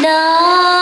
No.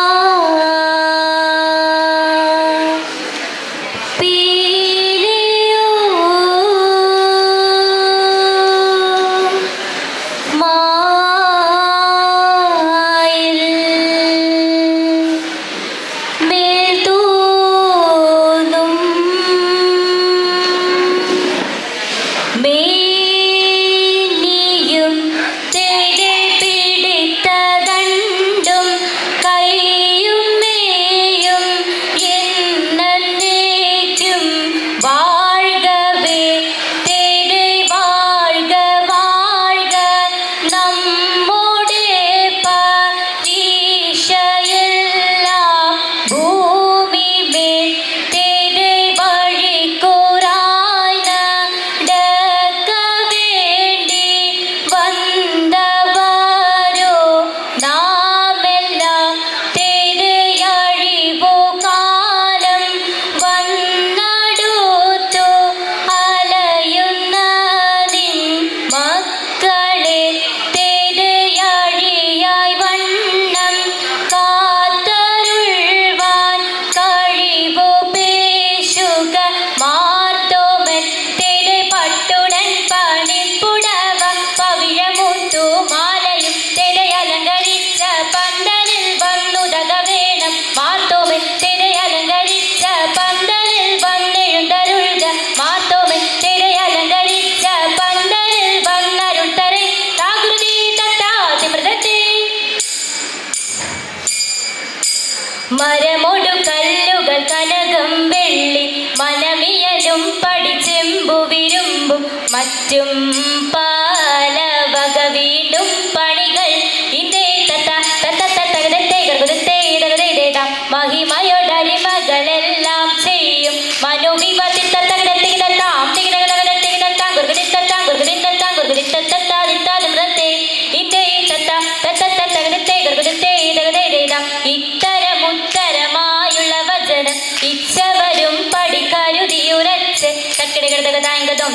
പടിച്ചെമ്പു വിരുമ്പും മറ്റും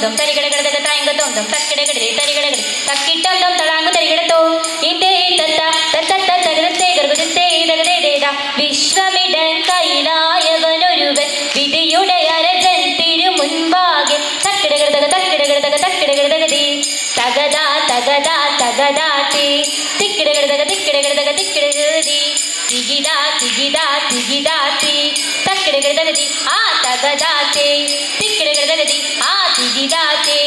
തായങ്കത്തോണ്ടും തരികിടകിടതക തായങ്കത്തോണ്ടും തക്കിടകിടതി തരികിടകിടി തക്കിട്ടോണ്ടും തളാങ്കു തരികിടത്തോ. ഇതേ തത്ത തത്ത തത്തകതത്തെ ഗർഗുദത്തെ ഇതകതേതാ വിശ്വമിടൻ കൈലായവനൊരുവൻ വിധിയുടെ അരജൻ തിരുമുൻപാകെ. തക്കിടകിടതക തക്കിടകിടതക തക്കിടകിടതകതി തകതാ തകതാ തകതാതി തിക്കിടകിടതി തികിടാ തികിടാ തികിടാതി തക്കിടകിടതകതി ആ ആ തികിടാത്തെ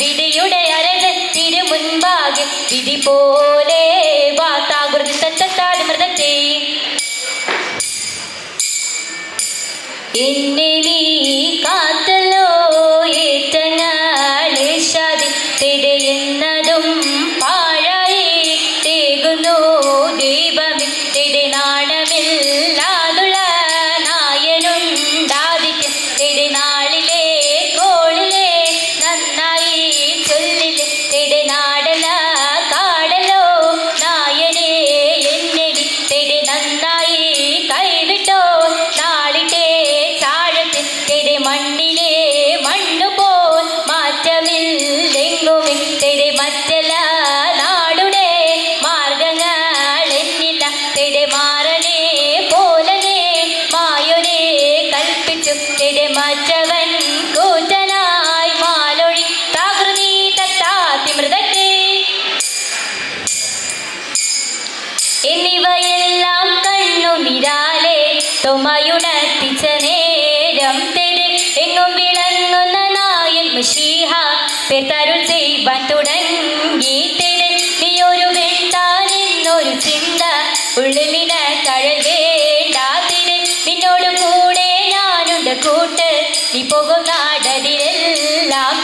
വിധിയുടെ അരകത്തിന് മുൻപാകെ വിധി പോലെ തുമയുണർത്തിച്ച നേരം തെരു. എങ്ങും വിളങ്ങുന്ന നായൻ മുഷീഹ പെരുത്തരുൾ ചെയ്വാൻ തുടങ്ങി നീ ഒരു വെട്ടാനെന്നൊരു ചിന്ത ഉള്ളിലിന കഴവേണ്ടാതിരെ നിന്നോട് കൂടെ ഞാനുണ്ട് കൂട്ട്. നീ പോകും നാടതിലെല്ലാം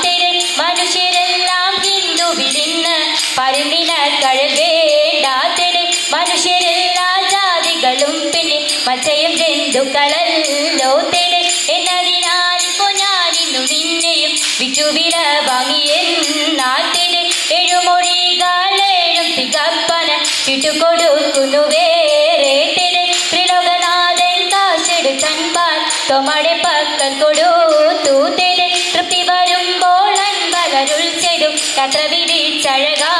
പച്ചയും ജന്തുക്കളല്ലോ തേടെ. എന്നതിനാൽ ഇപ്പോ നിന്നെയും വിറ്റുവില വാങ്ങിയെന്നാത്തിനെ എഴുമൊഴി കാലേഴും തികപ്പന ചുറ്റുകൊടുക്കുന്നു വേറെ തേടെ. ത്രിലോകനാഥൻ കാശെടുത്തൻപാൽ തൊമടെ പക്കം കൊടുത്തു തേടെ. തൃപ്തി വരുമ്പോൾ അൻപകരുൾ ചെടും കത്ര വിരിച്ചഴകാ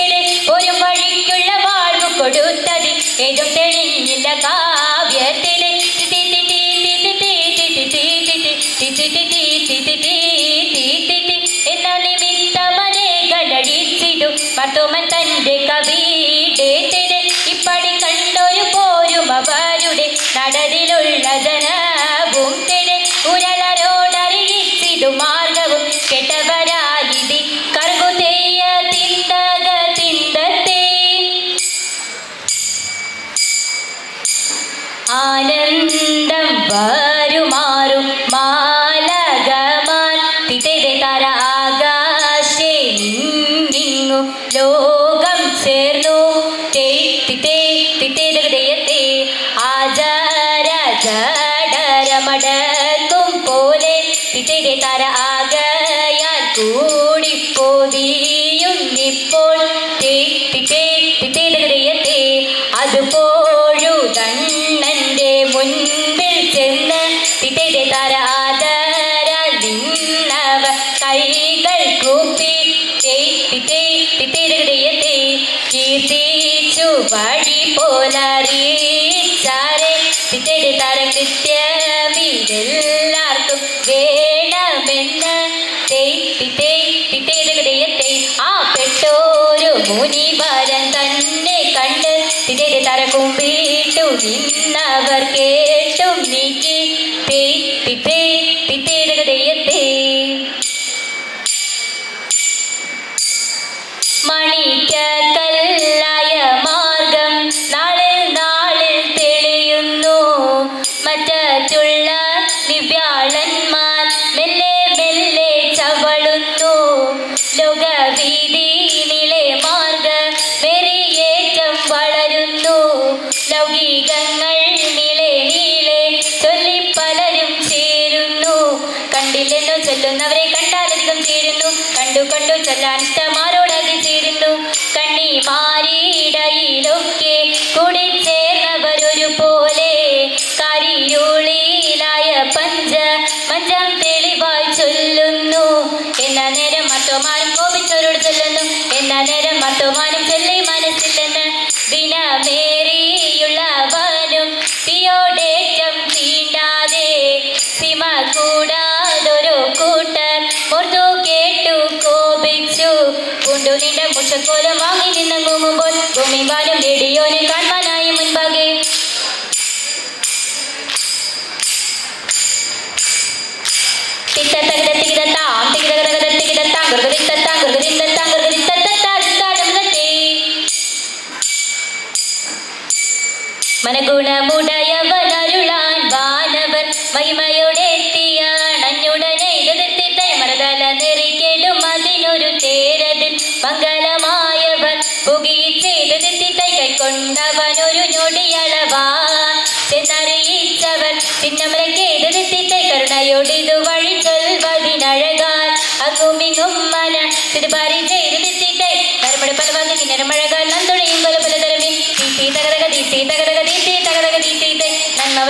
കൊടുത്തതിൽ ഏതും തെളിഞ്ഞില്ല കാവ്യത്തിൽ നിമിത്തമനെ തന്റെ കവി ജഡരമടക്കും പോലെ പിതിരെ തര ആകയാൽ കൂടിപ്പോതിയും ഇപ്പോൾ. പിതേരയത്തെ അതുപോഴു തണ്ണന്റെ മുൻപിൽ ചെന്ന് പിതരെ തര ആദരാൽ നിന്നവ കൈകൾ കൂപ്പി. പിതേ പിതേരയത്തെ കീർത്തിച്ചു വഴി പോലറിയ. നിത്യമിതെല്ലാവർക്കും വേണമെന്ന് തേപ്പി തേപ്പി തേടുകയത്തെ ആ പെട്ടോരു മുനിവരൻ തന്നെ കണ്ട് തിരെ തരക്കും വീട്ടു നിന്നവർ കേട്ടും നീക്കി തേപ്പി തേ വളരുന്നു. ലൗകികങ്ങൾ നീളെ നീളെ ചൊല്ലി പലരും ചേരുന്നു. കണ്ടില്ലെന്നു ചൊല്ലുന്നവരെ കണ്ടാലധികം ചേരുന്നു. കണ്ടു കണ്ടു ചൊല്ലാൻ ഇഷ്ടമാരോടത് ചേരുന്നു. കണ്ണി മാറിയിടയിലൊക്കെ കൂടി ചേർന്നവരൊരു പോലെ കരിരുളിയിലായ പഞ്ച മഞ്ചം തെളിവായി ചൊല്ലുന്നു. എന്ന നേരം മറ്റോമാനും കോപിച്ചവരോട് ചൊല്ലുന്നു. എന്ന നേരം മറ്റോമാനും മനഗുണമുടയവനരുളാൻ വാനവൻ പലവാങ്ങി നിരമഴകാൽ നന്തുടയും പല പലതരമിൽ തീ തീ